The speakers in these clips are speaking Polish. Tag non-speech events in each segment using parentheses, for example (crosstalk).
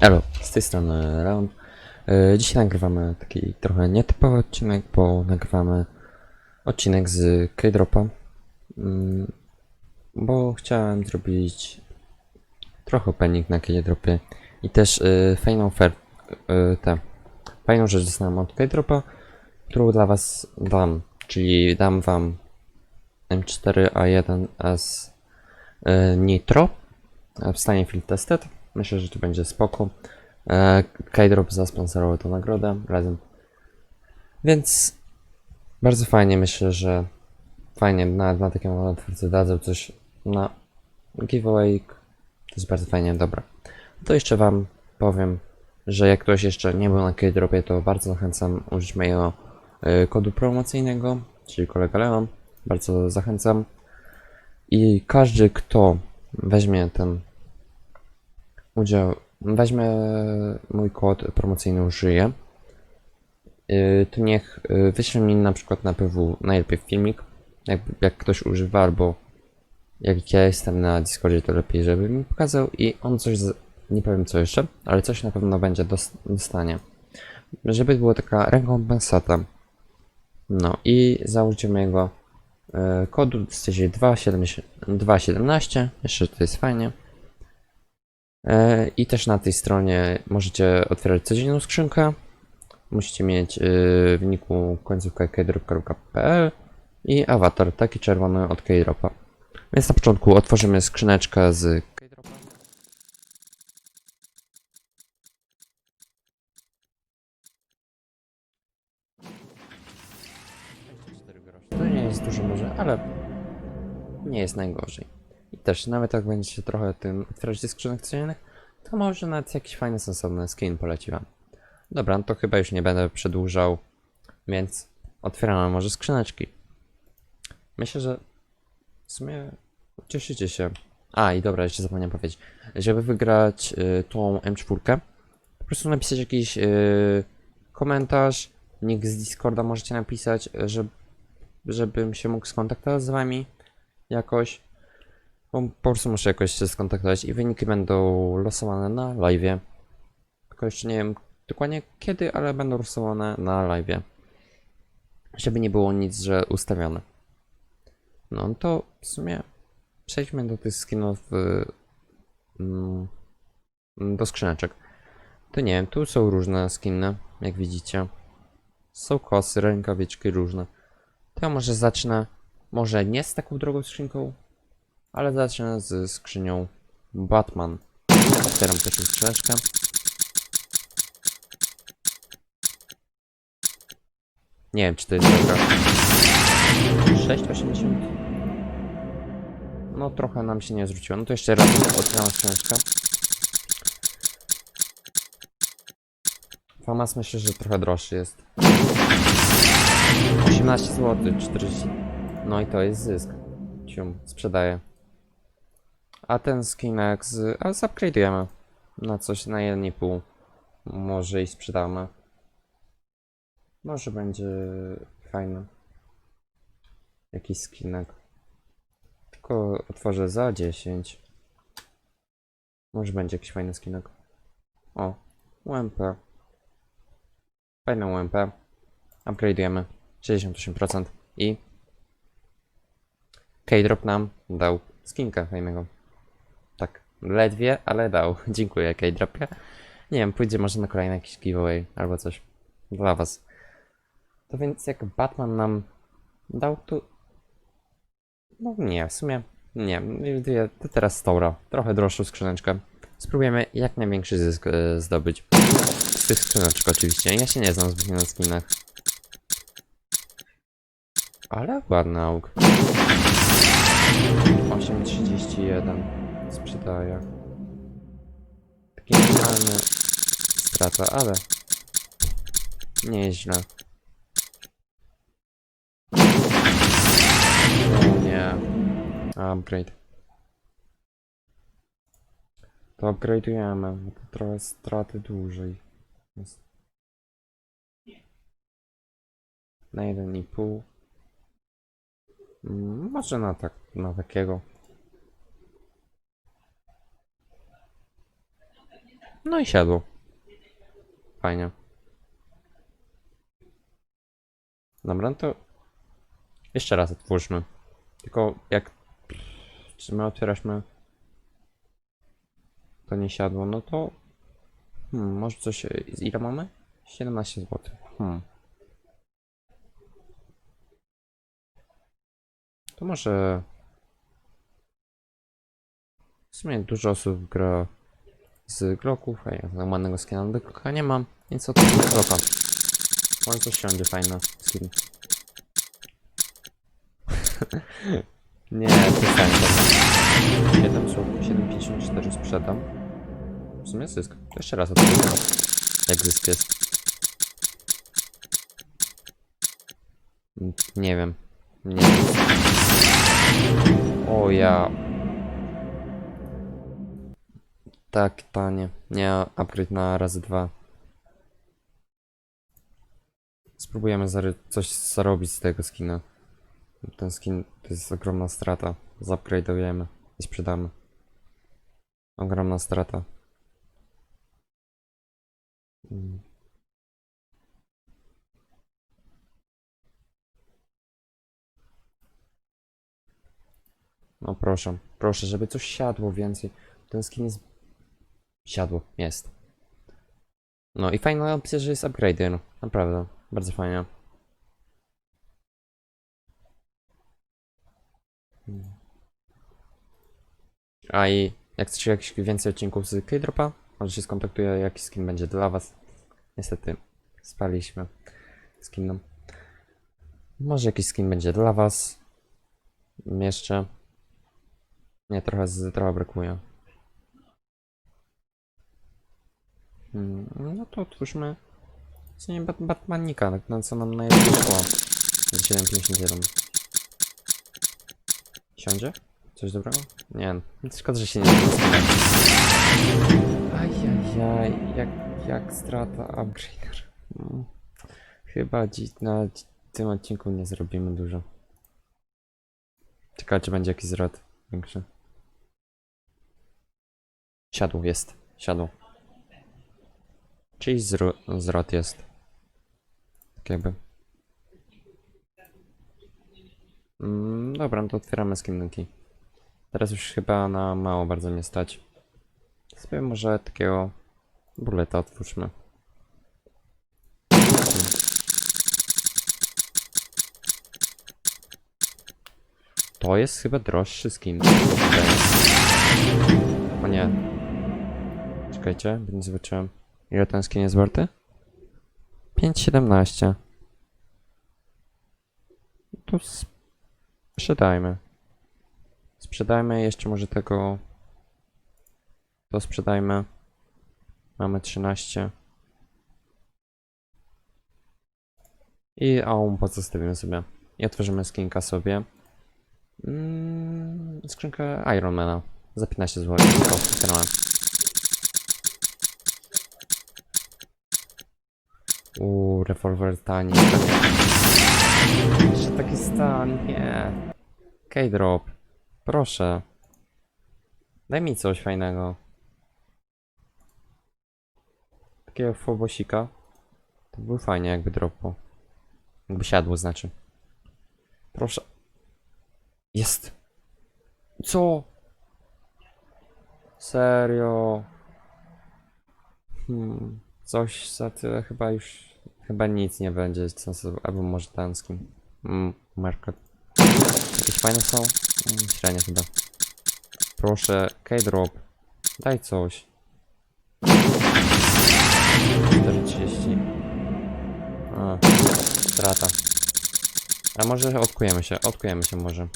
Elo, z tej strony Leon. E, Dzisiaj nagrywamy taki trochę nietypowy odcinek, bo nagrywamy odcinek z K-Dropa. Mm, Bo chciałem zrobić trochę opening na K-Dropie i też e, fajną fer, e, tę fajną rzecz dostałem od K-Dropa, którą dla was dam, czyli dam wam M4A1S e, Nitro w stanie field tested. Myślę, że to będzie spoko. E, K-Drop zasponsorował tę nagrodę razem. Więc bardzo fajnie myślę, że fajnie na, na takie małe twórcy dadzą coś na giveaway. To jest bardzo fajnie, dobra. To jeszcze wam powiem, że jak ktoś jeszcze nie był na K-Dropie, to bardzo zachęcam użyć mojego e, kodu promocyjnego, czyli kolega Leon. Bardzo zachęcam. I każdy, kto weźmie ten udział, weźmie mój kod promocyjny, użyje, yy, to niech yy, wyśle mi na przykład na PW najlepiej filmik, jak, jak ktoś używa, albo jak ja jestem na Discordzie, to lepiej, żeby mi pokazał i on coś, z, nie powiem co jeszcze, ale coś na pewno będzie dos- dostanie. Żeby była taka rekompensata. No i założycie mojego yy, kodu, jesteście 2.17, jeszcze to jest fajnie. E, I też na tej stronie możecie otwierać codzienną skrzynkę. Musicie mieć e, w wyniku końcówkę keydrop.pl i awatar taki czerwony od Keydropa. Więc na początku otworzymy skrzyneczkę z Keydropa. To nie jest dużo może, ale nie jest najgorzej. I też nawet jak będziecie trochę tym otwierać skrzynek codziennych, to może nawet jakiś fajny, sensowny skin poleci wam. Dobra, no to chyba już nie będę przedłużał, więc otwieramy może skrzyneczki. Myślę, że w sumie cieszycie się. A, i dobra, jeszcze zapomniałem powiedzieć. Żeby wygrać y, tą M4, po prostu napisać jakiś y, komentarz, nick z Discorda możecie napisać, że, żebym się mógł skontaktować z wami jakoś. Bo po prostu muszę jakoś się skontaktować i wyniki będą losowane na live. Tylko jeszcze nie wiem dokładnie kiedy, ale będą losowane na live. Żeby nie było nic, że ustawione. No to w sumie przejdźmy do tych skinów y, mm, do skrzyneczek. To nie wiem, tu są różne skiny, jak widzicie. Są kosy, rękawiczki różne. To ja może zacznę, może nie z taką drogą skrzynką, ale zacznę z skrzynią Batman. Otwieram pierwszą skrzyneczkę. Nie wiem, czy to jest dobra. 6,80. No trochę nam się nie zwróciło. No to jeszcze raz otwieram skrzyneczkę. Famas myślę, że trochę droższy jest. 18 zł, 40. No i to jest zysk. Cium, sprzedaję. A ten skinek z... A zupgrade'ujemy na coś na 1,5. Może i sprzedamy. Może będzie fajny. Jakiś skinek. Tylko otworzę za 10. Może będzie jakiś fajny skinek. O, UMP. Fajny UMP. Upgrade'ujemy. 68% i K-Drop nam dał skinka fajnego. Ledwie, ale dał. (laughs) Dziękuję K-Dropie. Nie wiem, pójdzie może na kolejny jakiś giveaway albo coś dla was. To więc jak Batman nam dał tu... No nie, w sumie nie. To teraz Stora. Trochę droższą skrzyneczkę. Spróbujemy jak największy zysk e, zdobyć. Z tych skrzyneczek oczywiście. Ja się nie znam zbytnio na skinach. Ale ładny auk. 8,31 sprzedaję. Taki minimalny strata, ale nie jest źle. O nie. Upgrade. To upgrade'ujemy, bo to trochę straty dłużej. Jest. Na 1,5. Mm, Może na tak, na takiego. No i siadło. Fajnie. Dobra, to jeszcze raz otwórzmy. Tylko jak czy my otwieraliśmy to nie siadło, no to hmm, może coś, ile mamy? 17 zł. Hmm. To może w sumie dużo osób gra z Glocków, a ja normalnego skina do Glocka nie mam, więc otwórzmy Glocka. Może coś siądzie fajne skin. (laughs) nie, to. 7 zł, 7,54 sprzedam. W sumie zysk. To jeszcze raz otwieram. Jak zysk jest. Nie wiem. Nie wiem. O ja. Tak, panie. Nie, upgrade na razy dwa. Spróbujemy coś zarobić z tego skina. Ten skin to jest ogromna strata. Zupgrade'ujemy i sprzedamy. Ogromna strata. No proszę, proszę, żeby coś siadło więcej. Ten skin jest... Siadło, jest. No i fajna opcja, że jest upgrade, no. Naprawdę, bardzo fajnie. A i jak chcecie jakiś więcej odcinków z K-Dropa, może się skontaktuję, jaki skin będzie dla was. Niestety, spaliśmy skinom. Może jakiś skin będzie dla was. Jeszcze. Nie, trochę, trochę brakuje. Hmm, no to otwórzmy. Co nie Bat Batmanika, tak na co nam najlepiej szło. 7,51. Siądzie? Coś dobrego? Nie, no, szkoda, że się nie. Ajajaj, jak, jak strata upgrader. Mm. Chyba dzi na tym odcinku nie zrobimy dużo. Ciekawe, czy będzie jakiś zwrot większy. Siadł, jest. Siadł. Zro- zwrot jest. Tak jakby. Mm, dobra, no to otwieramy skinniki. Teraz już chyba na mało bardzo nie stać. Sobie może takiego buleta otwórzmy. To jest chyba droższy skin. O nie. Czekajcie, bo nie zobaczyłem. Ile ten skin jest warty? 5,17. To sprzedajmy. Sprzedajmy jeszcze może tego. To sprzedajmy. Mamy 13. I aum pozostawimy sobie. I otworzymy skinka sobie. Mm, skrzynkę Ironmana za 15 zł. Uuu, rewolwer tani. Jeszcze taki stan, nie. K-drop. Proszę. Daj mi coś fajnego. Takiego fobosika. To by fajnie jakby dropło. Jakby siadło znaczy. Proszę. Jest. Co? Serio? Hmm. Coś za tyle chyba już... Chyba nic nie będzie sensu, albo może skin. Mm, market. Jakieś fajne są? Mm, średnie chyba. Proszę, K-drop. Daj coś. 430. A, strata. A może odkujemy się, odkujemy się może.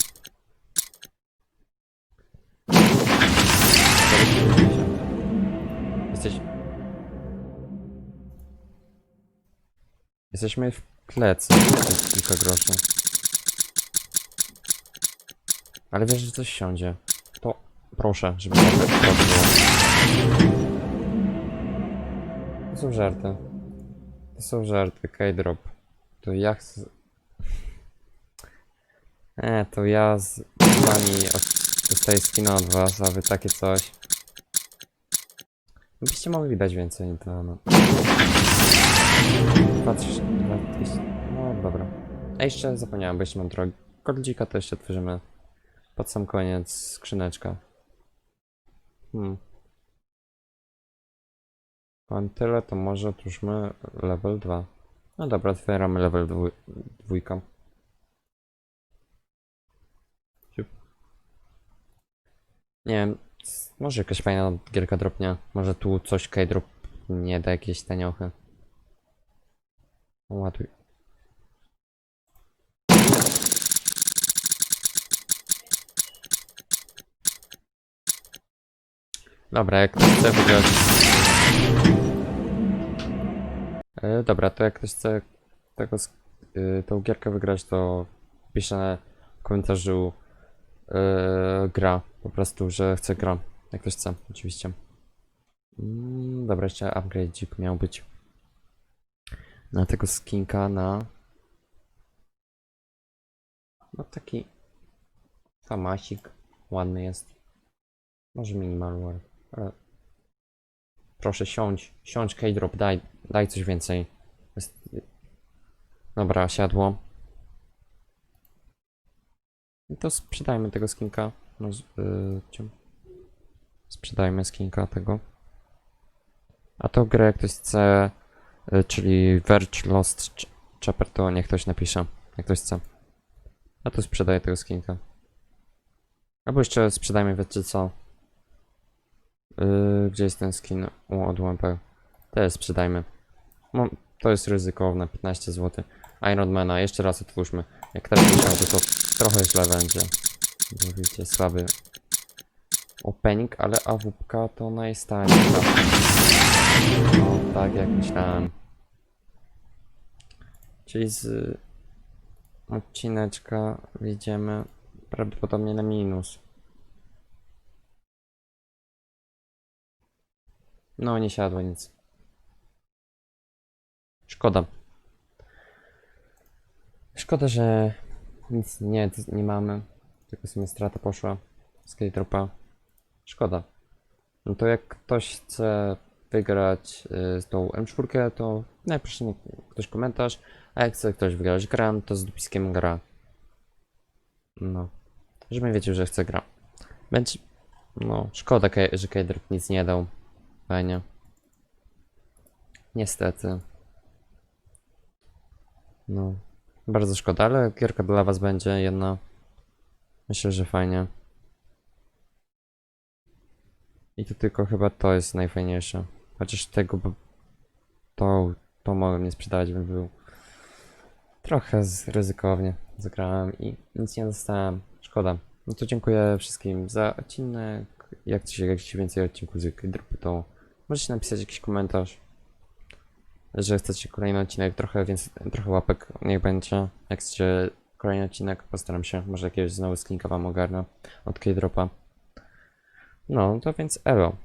490. Jesteś... Jesteśmy w plecy. Jest kilka groszy. Ale wiesz, że coś siądzie. To proszę, żeby to było. To są żarty. To są żarty, K-drop. To ja chcę... E, to ja z wami dostaję skina od was, a wy takie coś. Byście mogli dać więcej, to no. Patrz, dwa, dwieście- no dobra. A jeszcze zapomniałem, bo jeszcze mam trochę goldzika, to jeszcze otworzymy pod sam koniec skrzyneczka. Hmm. Mam tyle, to może otwórzmy level 2. No dobra, otwieramy level dwu, dwójką. Siup. Nie wiem, może jakaś fajna gierka dropnie. Może tu coś K-drop nie da jakieś taniochy. Ładuj. Dobra, jak ktoś chce wygrać... E, dobra, to jak ktoś chce tego, sk- y, tą gierkę wygrać, to pisze w komentarzu e, gra, po prostu, że chce gra. Jak ktoś chce, oczywiście. Mm, dobra, jeszcze upgrade miał być. Na tego skinka na... No taki... Famasik. Ładny jest. Może minimal ale... Proszę siądź, siądź K-drop, daj, daj coś więcej. Jest... Dobra, siadło. No to sprzedajmy tego skinka. No, yy, sprzedajmy skinka tego. A to grę ktoś chce, y, czyli Verge Lost Ch- Chapter, to niech ktoś napisze, jak ktoś chce. A to sprzedaję tego skinka. Albo jeszcze sprzedajmy, wiecie co? Yy, gdzie jest ten skin u, od UMP? Też sprzedajmy. No, to jest ryzykowne, 15 zł. Ironmana, jeszcze raz otwórzmy. Jak teraz myślałem, to, to trochę źle będzie. Widzicie, słaby opening, ale AWP to ona jest tańsza. No, tak jak myślałem. Czyli z odcineczka wyjdziemy prawdopodobnie na minus. No, nie siadło nic. Szkoda. Szkoda, że nic nie, nie mamy. Tylko sobie strata poszła z K-Dropa. Szkoda. No to jak ktoś chce wygrać y, z tą M4, to mi ktoś komentarz. A jak chce ktoś wygrać gram, to z dopiskiem gra. No. Żebym wiedział, że chce gra. Będzie... No, szkoda, że K-Drop nic nie dał. Fajnie. Niestety. No. Bardzo szkoda, ale gierka dla was będzie jedna. Myślę, że fajnie. I to tylko chyba to jest najfajniejsze. Chociaż tego bo to, to mogłem nie sprzedawać, bym był trochę ryzykownie zagrałem i nic nie dostałem. Szkoda. No to dziękuję wszystkim za odcinek. Jak chcecie jakiś więcej odcinków z Drupy, to możecie napisać jakiś komentarz, że chcecie kolejny odcinek, trochę więcej, trochę łapek niech będzie. Jak chcecie kolejny odcinek, postaram się, może jakiegoś znowu skinka wam ogarnę od K-Dropa. No, to więc elo.